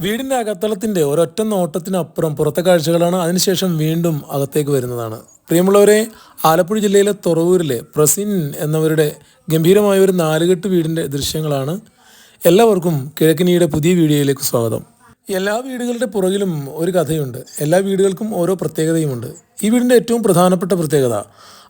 വീടിന്റെ അകത്തളത്തിന്റെ ഒരൊറ്റ നോട്ടത്തിനപ്പുറം പുറത്തെ കാഴ്ചകളാണ് അതിനുശേഷം വീണ്ടും അകത്തേക്ക് വരുന്നതാണ്. പ്രിയമുള്ളവരെ ആലപ്പുഴ ജില്ലയിലെ തുറവൂരിലെ പ്രസിൻ എന്നവരുടെ ഗംഭീരമായ ഒരു നാലുകെട്ട് വീടിന്റെ ദൃശ്യങ്ങളാണ് എല്ലാവർക്കും കിഴക്കിനിയുടെ പുതിയ വീഡിയോയിലേക്ക് സ്വാഗതം. എല്ലാ വീടുകളുടെ പുറകിലും ഒരു കഥയുണ്ട്. എല്ലാ വീടുകൾക്കും ഓരോ പ്രത്യേകതയുമുണ്ട്. ഈ വീടിന്റെ ഏറ്റവും പ്രധാനപ്പെട്ട പ്രത്യേകത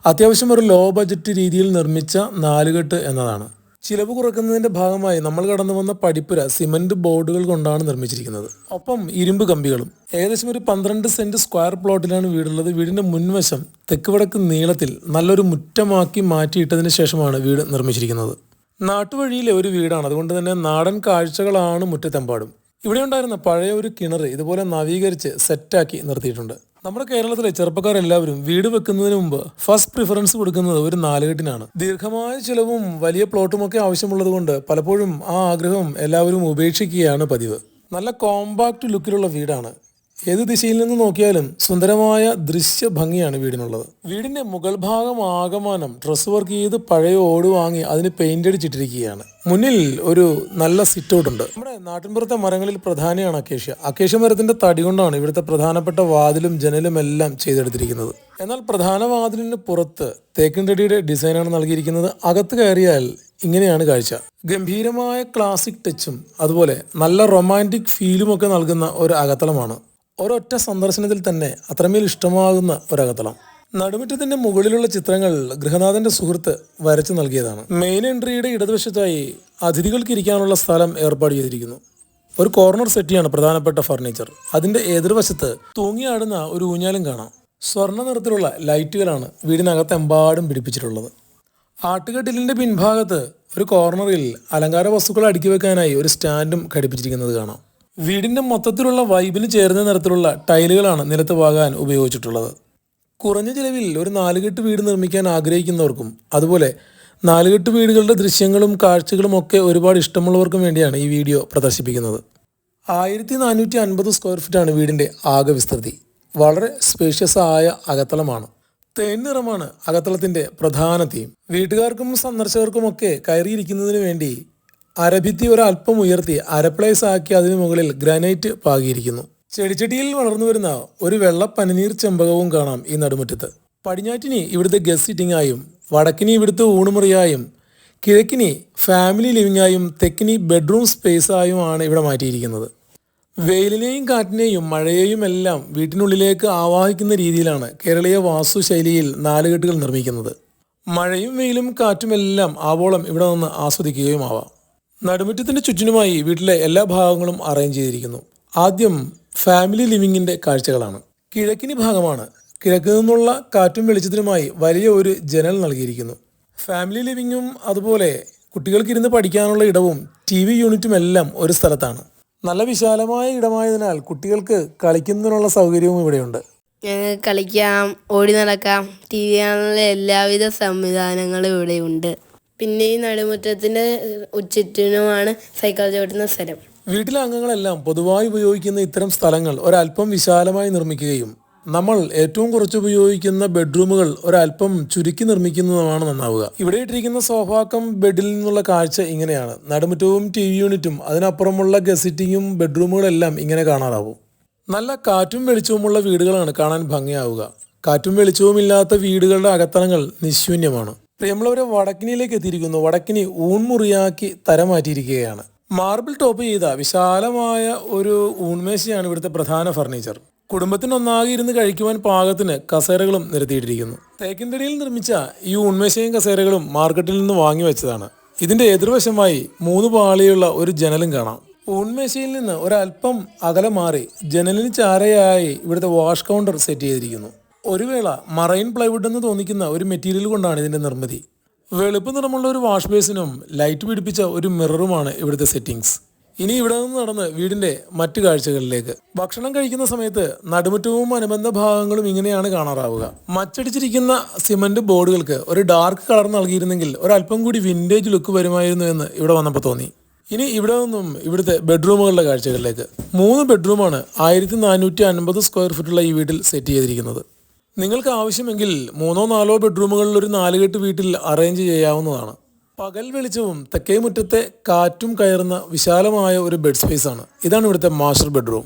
അത്യാവശ്യം ഒരു ലോ ബജറ്റ് രീതിയിൽ നിർമ്മിച്ച നാലുകെട്ട് എന്നതാണ്. ചിലവ് കുറക്കുന്നതിന്റെ ഭാഗമായി നമ്മൾ കടന്നു വന്ന പടിപ്പുര സിമന്റ് ബോർഡുകൾ കൊണ്ടാണ് നിർമ്മിച്ചിരിക്കുന്നത്. ഒപ്പം ഇരുമ്പ് കമ്പികളും. ഏകദേശം ഒരു പന്ത്രണ്ട് സെന്റ് സ്ക്വയർ പ്ലോട്ടിലാണ് വീടുള്ളത്. വീടിന്റെ മുൻവശം തെക്ക് വടക്ക് നീളത്തിൽ നല്ലൊരു മുറ്റമാക്കി മാറ്റിയിട്ടതിന് ശേഷമാണ് വീട് നിർമ്മിച്ചിരിക്കുന്നത്. നാട്ടുവഴിയിലെ ഒരു വീടാണ്. അതുകൊണ്ട് തന്നെ നാടൻ കാഴ്ചകളാണ് മുറ്റത്തെമ്പാടും. ഇവിടെ ഉണ്ടായിരുന്ന പഴയ ഒരു കിണർ ഇതുപോലെ നവീകരിച്ച് സെറ്റാക്കി നിർത്തിയിട്ടുണ്ട്. നമ്മുടെ കേരളത്തിലെ ചെറുപ്പക്കാരെല്ലാവരും വീട് വെക്കുന്നതിന് മുമ്പ് ഫസ്റ്റ് പ്രിഫറൻസ് കൊടുക്കുന്നത് ഒരു നാലുകെട്ടിനാണ്. ദീർഘമായ ചിലവും വലിയ പ്ലോട്ടും ഒക്കെ ആവശ്യമുള്ളത് കൊണ്ട് പലപ്പോഴും ആ ആഗ്രഹം എല്ലാവരും ഉപേക്ഷിക്കുകയാണ് പതിവ്. നല്ല കോമ്പാക്ട് ലുക്കിലുള്ള വീടാണ്. ഏത് ദിശയിൽ നിന്ന് നോക്കിയാലും സുന്ദരമായ ദൃശ്യ ഭംഗിയാണ് വീടിനുള്ളത്. വീടിന്റെ മുകൾ ഭാഗം ആകമാനം ഡ്രസ് വർക്ക് ചെയ്ത് പഴയ ഓട് വാങ്ങി അതിന് പെയിന്റ് അടിച്ചിട്ടിരിക്കുകയാണ്. മുന്നിൽ ഒരു നല്ല സിറ്റ് ഔട്ട് ഉണ്ട്. നമ്മുടെ നാട്ടിൻപുറത്തെ മരങ്ങളിൽ പ്രധാനമാണ് അക്കേഷ്യ. അക്കേഷ്യ മരത്തിന്റെ തടി കൊണ്ടാണ് ഇവിടുത്തെ പ്രധാനപ്പെട്ട വാതിലും ജനലും എല്ലാം ചെയ്തെടുത്തിരിക്കുന്നത്. എന്നാൽ പ്രധാന വാതിലിന് പുറത്ത് തേക്കിൻ തടിയുടെ ഡിസൈനാണ് നൽകിയിരിക്കുന്നത്. അകത്ത് കയറിയാൽ ഇങ്ങനെയാണ് കാഴ്ച. ഗംഭീരമായ ക്ലാസിക് ടച്ചും അതുപോലെ നല്ല റൊമാന്റിക് ഫീലും ഒക്കെ നൽകുന്ന ഒരു അകത്തളമാണ്. ഒരൊറ്റ സന്ദർശനത്തിൽ തന്നെ അത്രമേൽ ഇഷ്ടമാകുന്ന ഒരകത്തളം നടുമുറ്റത്തിന്റെ മുകളിലുള്ള ചിത്രങ്ങൾ ഗൃഹനാഥന്റെ സുഹൃത്ത് വരച്ചു നൽകിയതാണ്. മെയിൻ എൻട്രിയുടെ ഇടതുവശത്തായി അതിഥികൾക്ക് ഇരിക്കാനുള്ള സ്ഥലം ഏർപ്പാട് ചെയ്തിരിക്കുന്നു. ഒരു കോർണർ സെറ്റിയാണ് പ്രധാനപ്പെട്ട ഫർണിച്ചർ അതിന്റെ എതിർവശത്ത് തൂങ്ങിയാടുന്ന ഒരു ഊഞ്ഞാലും കാണാം. സ്വർണ നിറത്തിലുള്ള ലൈറ്റുകളാണ് വീടിനകത്തെമ്പാടും പിടിപ്പിച്ചിട്ടുള്ളത്. ആട്ടുകട്ടിലിന്റെ പിൻഭാഗത്ത് ഒരു കോർണറിൽ അലങ്കാര വസ്തുക്കൾ അടുക്കി വെക്കാനായി ഒരു സ്റ്റാൻഡും ഘടിപ്പിച്ചിരിക്കുന്നത് കാണാം. വീടിന്റെ മൊത്തത്തിലുള്ള വൈബിന് ചേർന്ന നിറത്തിലുള്ള ടൈലുകളാണ് നിലത്ത് വാകാൻ ഉപയോഗിച്ചിട്ടുള്ളത്. കുറഞ്ഞ ചിലവിൽ ഒരു നാലുകെട്ട് വീട് നിർമ്മിക്കാൻ ആഗ്രഹിക്കുന്നവർക്കും അതുപോലെ നാലുകെട്ട് വീടുകളുടെ ദൃശ്യങ്ങളും കാഴ്ചകളും ഒക്കെ ഒരുപാട് ഇഷ്ടമുള്ളവർക്കും വേണ്ടിയാണ് ഈ വീഡിയോ പ്രദർശിപ്പിക്കുന്നത്. ആയിരത്തി നാനൂറ്റി അൻപത് സ്ക്വയർ ഫീറ്റാണ് വീടിന്റെ ആകെ വിസ്തൃതി. വളരെ സ്പേഷ്യസ് ആയ അകത്തളമാണ്. തേൻ നിറമാണ് അകത്തളത്തിന്റെ പ്രധാന തീം വീട്ടുകാർക്കും സന്ദർശകർക്കുമൊക്കെ കയറിയിരിക്കുന്നതിന് വേണ്ടി അരഭിത്തി ഒരൽപ്പം ഉയർത്തി അരപ്ലേസ് ആക്കി അതിനു മുകളിൽ ഗ്രാനൈറ്റ് പാകിയിരിക്കുന്നു. ചെടിച്ചട്ടിയിൽ വളർന്നു വരുന്ന ഒരു വെള്ള പനിനീർ ചെമ്പകവും കാണാം ഈ നടുമുറ്റത്ത്. പടിഞ്ഞാറ്റിനി ഇവിടുത്തെ ഗസ് സിറ്റിംഗായും വടക്കിനി ഇവിടുത്തെ ഊണുമുറിയായും കിഴക്കിനി ഫാമിലി ലിവിംഗായും തെക്കിനി ബെഡ്റൂം സ്പേസ് ആയും ആണ് ഇവിടെ മാറ്റിയിരിക്കുന്നത്. വെയിലിനെയും കാറ്റിനെയും മഴയെയും എല്ലാം വീട്ടിനുള്ളിലേക്ക് ആവാഹിക്കുന്ന രീതിയിലാണ് കേരളീയ വാസ്തുശൈലിയിൽ നാലുകെട്ടുകൾ നിർമ്മിക്കുന്നത്. മഴയും വെയിലും കാറ്റുമെല്ലാം ആവോളം ഇവിടെ നിന്ന് ആസ്വദിക്കുകയും ആവാം നടുമുറ്റത്തിന്റെ ചുറ്റിനുമായി വീട്ടിലെ എല്ലാ ഭാഗങ്ങളും അറേഞ്ച് ചെയ്തിരിക്കുന്നു. ആദ്യം ഫാമിലി ലിവിങ്ങിന്റെ കാഴ്ചകളാണ്. കിഴക്കിനി ഭാഗമാണ്. കിഴക്ക് നിന്നുള്ള കാറ്റും വെളിച്ചത്തിനുമായി വലിയ ഒരു ജനൽ നൽകിയിരിക്കുന്നു. ഫാമിലി ലിവിങ്ങും അതുപോലെ കുട്ടികൾക്ക് ഇരുന്ന് പഠിക്കാനുള്ള ഇടവും ടി വി യൂണിറ്റും എല്ലാം ഒരു സ്ഥലത്താണ്. നല്ല വിശാലമായ ഇടമായതിനാൽ കുട്ടികൾക്ക് കളിക്കുന്നതിനുള്ള സൗകര്യവും ഇവിടെയുണ്ട്. ഞങ്ങൾക്ക് കളിക്കാം ഓടി നടക്കാം ടി വി കാണാനുള്ള എല്ലാവിധ സംവിധാനങ്ങളും ഇവിടെയുണ്ട്. പിന്നെ ഈ നടുമുറ്റത്തിന്റെ ഉച്ചറ്റിനുമാണ് സൈക്കിൾ ചവിട്ടുന്ന സ്ഥലം. വീട്ടിലെ അംഗങ്ങളെല്ലാം പൊതുവായി ഉപയോഗിക്കുന്ന ഇത്തരം സ്ഥലങ്ങൾ ഒരല്പം വിശാലമായി നിർമ്മിക്കുകയും നമ്മൾ ഏറ്റവും കുറച്ച് ഉപയോഗിക്കുന്ന ബെഡ്റൂമുകൾ ഒരല്പം ചുരുക്കി നിർമ്മിക്കുന്നതുമാണ് നന്നാവുക. ഇവിടെ ഇട്ടിരിക്കുന്ന സോഫാക്കം ബെഡിൽ നിന്നുള്ള കാഴ്ച ഇങ്ങനെയാണ്. നടുമുറ്റവും ടി വി യൂണിറ്റും അതിനപ്പുറമുള്ള ഗസിറ്റിങ്ങും ബെഡ്റൂമുകളെല്ലാം ഇങ്ങനെ കാണാറാവും. നല്ല കാറ്റും വെളിച്ചവുമുള്ള വീടുകളാണ് കാണാൻ ഭംഗിയാവുക. കാറ്റും വെളിച്ചവും ഇല്ലാത്ത വീടുകളുടെ അകത്തളങ്ങൾ നിശൂന്യമാണ് പ്രിയമുള്ളവരെ വടക്കിനിയിലേക്ക് എത്തിയിരിക്കുന്നു. വടക്കിനി ഊൺമുറിയാക്കി തരം മാറ്റിയിരിക്കുകയാണ് മാർബിൾ ടോപ്പ് ചെയ്ത വിശാലമായ ഒരു ഊൺമേശയാണ് ഇവിടുത്തെ പ്രധാന ഫർണിച്ചർ. കുടുംബത്തിനൊന്നാകെ ഇരുന്ന് കഴിക്കുവാൻ പാകത്തിന് കസേരകളും നിരത്തിയിട്ടിരിക്കുന്നു. തേക്കിൻതടിയിൽ നിർമ്മിച്ച ഈ ഊൺമേശയും കസേരകളും മാർക്കറ്റിൽ നിന്ന് വാങ്ങി വെച്ചതാണ്. ഇതിന്റെ എതിർവശമായി മൂന്ന് പാളിയുള്ള ഒരു ജനലും കാണാം. ഊൺമേശയിൽ നിന്ന് ഒരല്പം അകലെ മാറി ജനലിന് ചാരയായി ഇവിടുത്തെ വാഷ് കൗണ്ടർ സെറ്റ് ചെയ്തിരിക്കുന്നു. ഒരു വേള മറൈൻ പ്ലൈവുഡ് എന്ന് തോന്നിക്കുന്ന ഒരു മെറ്റീരിയൽ കൊണ്ടാണ് ഇതിന്റെ നിർമ്മിതി. വെളുപ്പ് നിറമുള്ള ഒരു വാഷ് ബേസിനും ലൈറ്റ് പിടിപ്പിച്ച ഒരു മിററുമാണ് ഇവിടുത്തെ സെറ്റിംഗ്സ് ഇനി ഇവിടെ നിന്ന് നടന്ന് വീടിന്റെ മറ്റു കാഴ്ചകളിലേക്ക്. ഭക്ഷണം കഴിക്കുന്ന സമയത്ത് നടുമുറ്റവും അനുബന്ധ ഭാഗങ്ങളും ഇങ്ങനെയാണ് കാണാറാവുക. മച്ചടിച്ചിരിക്കുന്ന സിമന്റ് ബോർഡുകൾക്ക് ഒരു ഡാർക്ക് കളർ നൽകിയിരുന്നെങ്കിൽ ഒരല്പം കൂടി വിന്റേജ് ലുക്ക് വരുമായിരുന്നു എന്ന് ഇവിടെ വന്നപ്പോൾ തോന്നി. ഇനി ഇവിടെ നിന്നും ഇവിടുത്തെ ബെഡ്റൂമുകളുടെ കാഴ്ചകളിലേക്ക്. മൂന്ന് ബെഡ്റൂമാണ് ആയിരത്തി നാനൂറ്റി അൻപത് സ്ക്വയർ ഫീറ്റുള്ള ഈ വീട്ടിൽ സെറ്റ് ചെയ്തിരിക്കുന്നത്. നിങ്ങൾക്ക് ആവശ്യമെങ്കിൽ മൂന്നോ നാലോ ബെഡ്റൂമുകളിൽ ഒരു നാലുകെട്ട് വീട്ടിൽ അറേഞ്ച് ചെയ്യാവുന്നതാണ്. പകൽ വെളിച്ചവും തെക്കേ മുറ്റത്തെ കാറ്റും കയറുന്ന വിശാലമായ ഒരു ബെഡ് സ്പേസ് ആണ്. ഇതാണ് ഇവിടുത്തെ മാസ്റ്റർ ബെഡ്റൂം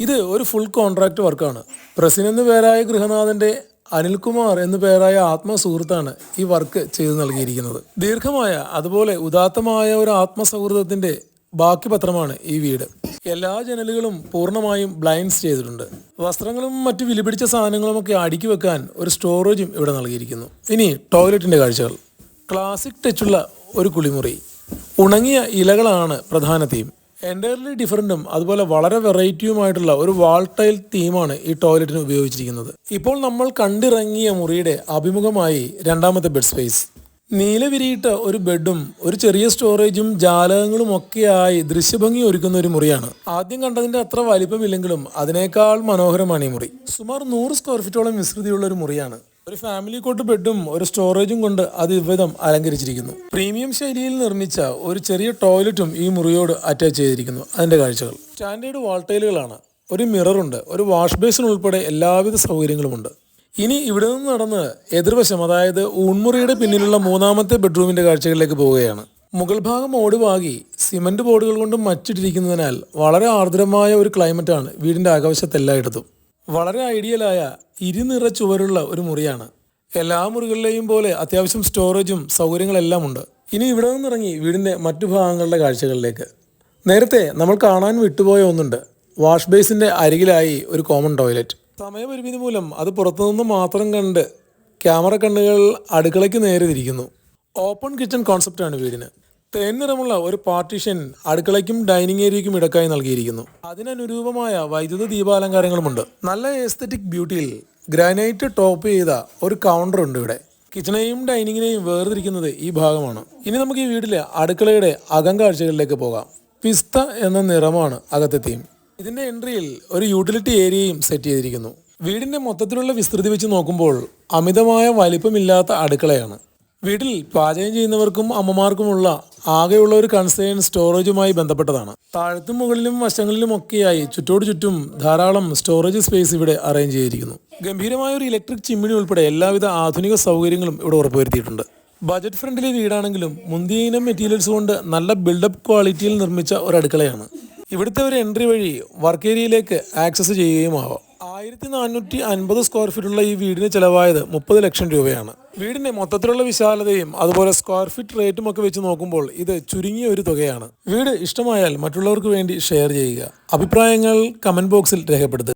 ഇത് ഒരു ഫുൾ കോൺട്രാക്ട് വർക്കാണ് പ്രസിൻ എന്ന് പേരായ ഗൃഹനാഥന്റെ അനിൽകുമാർ എന്നു പേരായ ആത്മസുഹൃത്താണ് ഈ വർക്ക് ചെയ്തു നൽകിയിരിക്കുന്നത്. ദീർഘമായ അതുപോലെ ഉദാത്തമായ ഒരു ആത്മസൗഹൃദത്തിന്റെ ബാക്കി പത്രമാണ് ഈ വീട്. എല്ലാ ജനലുകളും പൂർണമായും ബ്ലൈൻഡ്സ് ചെയ്തിട്ടുണ്ട്. വസ്ത്രങ്ങളും മറ്റു വിലപിടിച്ച സാധനങ്ങളും ഒക്കെ അടുക്കി വെക്കാൻ ഒരു സ്റ്റോറേജും ഇവിടെ നൽകിയിരിക്കുന്നു. ഇനി ടോയ്ലറ്റിന്റെ കാഴ്ചകൾ. ക്ലാസിക് ടച്ചുള്ള ഒരു കുളിമുറി. ഉണങ്ങിയ ഇലകളാണ് പ്രധാന തീം. എന്റയർലി ഡിഫറന്റും അതുപോലെ വളരെ വെറൈറ്റിയുമായിട്ടുള്ള ഒരു വാൾട്ടൈൽ തീമാണ് ഈ ടോയ്ലറ്റിന് ഉപയോഗിച്ചിരിക്കുന്നത്. ഇപ്പോൾ നമ്മൾ കണ്ടിറങ്ങിയ മുറിയുടെ അഭിമുഖമായി രണ്ടാമത്തെ ബെഡ് സ്പേസ്. നീലവിരിയിട്ട ഒരു ബെഡും ഒരു ചെറിയ സ്റ്റോറേജും ജാലകങ്ങളും ഒക്കെയായി ദൃശ്യഭംഗി ഒരുക്കുന്ന ഒരു മുറിയാണ്. ആദ്യം കണ്ടതിന്റെ അത്ര വലിപ്പമില്ലെങ്കിലും അതിനേക്കാൾ മനോഹരമാണ് ഈ മുറി. സുമാർ നൂറ് സ്ക്വയർ ഫീറ്റോളം വിസ്തൃതിയുള്ള ഒരു മുറിയാണ്. ഒരു ഫാമിലി കോട്ട് ബെഡും ഒരു സ്റ്റോറേജും കൊണ്ട് അത് ഇവിധം അലങ്കരിച്ചിരിക്കുന്നു. പ്രീമിയം ശൈലിയിൽ നിർമ്മിച്ച ഒരു ചെറിയ ടോയ്ലറ്റും ഈ മുറിയോട് അറ്റാച്ച് ചെയ്തിരിക്കുന്നു. അതിന്റെ കാഴ്ചകൾ. സ്റ്റാൻഡേർഡ് വാൾട്ടൈലുകളാണ് ഒരു മിററുണ്ട് ഒരു വാഷ് ബേസിൻ ഉൾപ്പെടെ എല്ലാവിധ സൗകര്യങ്ങളുമുണ്ട്. ഇനി ഇവിടെ നിന്ന് നടന്ന് എതിർവശം അതായത് ഊൺമുറിയുടെ പിന്നിലുള്ള മൂന്നാമത്തെ ബെഡ്റൂമിന്റെ കാഴ്ചകളിലേക്ക് പോവുകയാണ്. മുകൾ ഭാഗം ഓടുവാകി സിമന്റ് ബോർഡുകൾ കൊണ്ട് മച്ചിട്ടിരിക്കുന്നതിനാൽ വളരെ ആർദ്രമായ ഒരു ക്ലൈമറ്റാണ് വീടിന്റെ ആകാശത്ത് എല്ലായിടത്തും. വളരെ ഐഡിയലായ ഇരുനിറ ചുവരുള്ള ഒരു മുറിയാണ്. എല്ലാ മുറികളിലെയും പോലെ അത്യാവശ്യം സ്റ്റോറേജും സൗകര്യങ്ങളെല്ലാം ഉണ്ട്. ഇനി ഇവിടെ നിന്നിറങ്ങി വീടിന്റെ മറ്റു ഭാഗങ്ങളുടെ കാഴ്ചകളിലേക്ക്. നേരത്തെ നമ്മൾ കാണാൻ വിട്ടുപോയ ഒന്നുണ്ട്. വാഷ് ബേസിന്റെ അരികിലായി ഒരു കോമൺ ടോയ്ലറ്റ്. സമയപരിമിതി മൂലം അത് പുറത്തുനിന്ന് മാത്രം കണ്ട് ക്യാമറ കണ്ണുകൾ അടുക്കളയ്ക്ക് നേരെ തിരിക്കുന്നു. ഓപ്പൺ കിച്ചൺ കോൺസെപ്റ്റാണ് വീടിന്. തേൻ നിറമുള്ള ഒരു പാർട്ടീഷൻ അടുക്കളയ്ക്കും ഡൈനിങ് ഏരിയയ്ക്കും ഇടക്കായി നൽകിയിരിക്കുന്നു. അതിനനുരൂപമായ വൈദ്യുത ദീപാലങ്കാരങ്ങളുമുണ്ട്. നല്ല എസ്തറ്റിക് ബ്യൂട്ടിയിൽ ഗ്രാനൈറ്റ് ടോപ്പ് ചെയ്ത ഒരു കൗണ്ടർ ഉണ്ട് ഇവിടെ. കിച്ചണേയും ഡൈനിങ്ങിനെയും വേർതിരിക്കുന്നത് ഈ ഭാഗമാണ്. ഇനി നമുക്ക് ഈ വീട്ടിലെ അടുക്കളയുടെ അകം കാഴ്ചകളിലേക്ക് പോകാം. പിസ്ത എന്ന നിറമാണ് അകത്തെ ഇതിന്റെ എൻട്രിയിൽ ഒരു യൂട്ടിലിറ്റി ഏരിയയും സെറ്റ് ചെയ്തിരിക്കുന്നു. വീടിന്റെ മൊത്തത്തിലുള്ള വിസ്തൃതി വെച്ച് നോക്കുമ്പോൾ അമിതമായ വലിപ്പമില്ലാത്ത അടുക്കളയാണ്. വീട്ടിൽ പാചകം ചെയ്യുന്നവർക്കും അമ്മമാർക്കുമുള്ള ആകെയുള്ള ഒരു കൺസേൺ സ്റ്റോറേജുമായി ബന്ധപ്പെട്ടതാണ്. താഴത്തും മുകളിലും വശങ്ങളിലും ഒക്കെയായി ചുറ്റോട് ചുറ്റും ധാരാളം സ്റ്റോറേജ് സ്പേസ് ഇവിടെ അറേഞ്ച് ചെയ്തിരിക്കുന്നു. ഗംഭീരമായ ഒരു ഇലക്ട്രിക് ചിമ്മിണി ഉൾപ്പെടെ എല്ലാവിധ ആധുനിക സൗകര്യങ്ങളും ഇവിടെ ഉറപ്പുവരുത്തിയിട്ടുണ്ട്. ബജറ്റ് ഫ്രണ്ട്ലി വീടാണെങ്കിലും മുന്തിയ ഇനം മെറ്റീരിയൽസ് കൊണ്ട് നല്ല ബിൽഡപ്പ് ക്വാളിറ്റിയിൽ നിർമ്മിച്ച ഒരു അടുക്കളയാണ്. ഇവിടുത്തെ ഒരു എൻട്രി വഴി വർക്ക് ഏരിയയിലേക്ക് ആക്സസ് ചെയ്യുകയും ആവാം ആയിരത്തി നാനൂറ്റി അൻപത് സ്ക്വയർ ഫീറ്റുള്ള ഈ വീടിന് ചിലവായത് മുപ്പത് ലക്ഷം രൂപയാണ്. വീടിന്റെ മൊത്തത്തിലുള്ള വിശാലതയും അതുപോലെ സ്ക്വയർ ഫീറ്റ് റേറ്റും ഒക്കെ വെച്ച് നോക്കുമ്പോൾ ഇത് ചുരുങ്ങിയ ഒരു തുകയാണ്. വീട് ഇഷ്ടമായാൽ മറ്റുള്ളവർക്ക് വേണ്ടി ഷെയർ ചെയ്യുക. അഭിപ്രായങ്ങൾ കമന്റ് ബോക്സിൽ രേഖപ്പെടുത്തുക.